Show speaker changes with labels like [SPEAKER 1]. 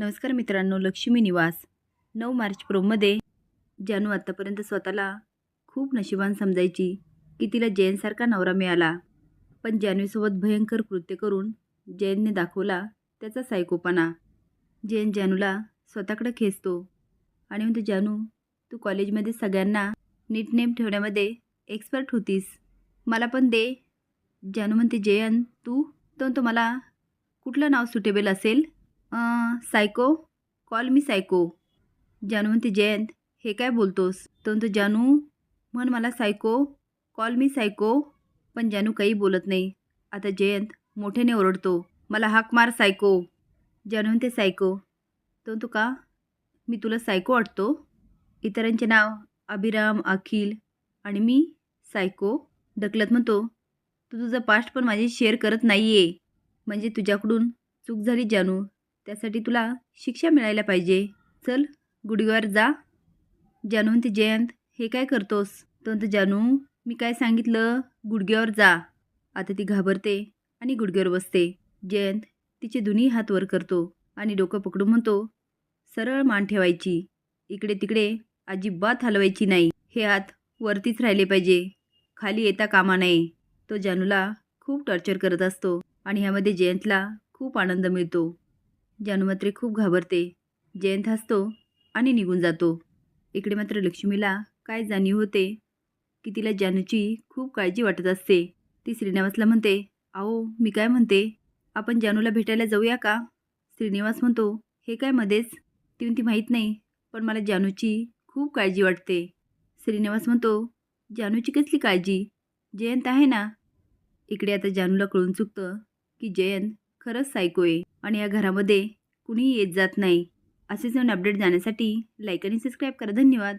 [SPEAKER 1] नमस्कार मित्रांनो लक्ष्मी निवास. नऊ मार्च प्रोमध्ये जानू आत्तापर्यंत स्वतःला खूप नशिबान समजायची की तिला जैनसारखा नवरा मिळाला. पण जानूसोबत भयंकर कृत्य करून जैनने दाखवला त्याचा सायकोपणा. जैन जानूला स्वतःकडे खेचतो आणि म्हणतो जानू तू कॉलेजमध्ये सगळ्यांना नीटनेम ठेवण्यामध्ये एक्सपर्ट होतीस. मला पण दे. जानू म्हणते जयन तू? तो मला कुठलं नाव सुटेबल असेल? सायको? Call me psycho. जानू म्हणते जयंत हे काय बोलतोस? तो म्हणतो जानू म्हण मला सायको. कॉल मी सायको पण जानू काही बोलत नाही. आता जयंत मोठ्याने ओरडतो मला हाक मार सायको. जानू म्हणते सायको. तो म्हणतो का? मी तुला सायको वाटतो? इतरांचे नाव अभिराम अखिल आणि मी सायको ढकलत म्हणतो तू तुझं पास्ट पण माझी शेअर करत नाही आहे म्हणजे तुझ्याकडून चूक झाली जानू. त्यासाठी तुला शिक्षा मिळायला पाहिजे. चल गुडीवर जा. जानू ते जयंत हे काय करतोस? तर जानू मी काय सांगितलं? गुडघ्यावर जा. आता ती घाबरते आणि गुडघ्यावर बसते. जयंत तिचे दोन्ही हात वर करतो आणि डोकं पकडून म्हणतो सरळ मान ठेवायची. इकडे तिकडे अजिबात हलवायची नाही. हे हात वरतीच राहिले पाहिजे. खाली येता कामा नये. तो जानूला खूप टॉर्चर करत असतो आणि ह्यामध्ये जयंतला खूप आनंद मिळतो. जानुमात्रे खूप घाबरते. जयंत हसतो आणि निघून जातो. इकडे मात्र लक्ष्मीला काय जाणीव होते? की तिला जानूची खूप काळजी वाटत असते. ती श्रीनिवासला म्हणते अहो मी काय म्हणते? आपण जानूला भेटायला जाऊया का? श्रीनिवास म्हणतो हे काय मध्येच? ती म्हणती माहीत नाही पण मला जानूची खूप काळजी वाटते. श्रीनिवास म्हणतो जानूची कसली काळजी? जयंत आहे ना? इकडे आता जानूला कळून चुकतं की जयंत खरंच सायको आहे. आणि या घरामध्ये कुणीही येत जात नाही. असेच नवीन अपडेट जाण्यासाठी लाईक आणि सबस्क्राईब करा. धन्यवाद.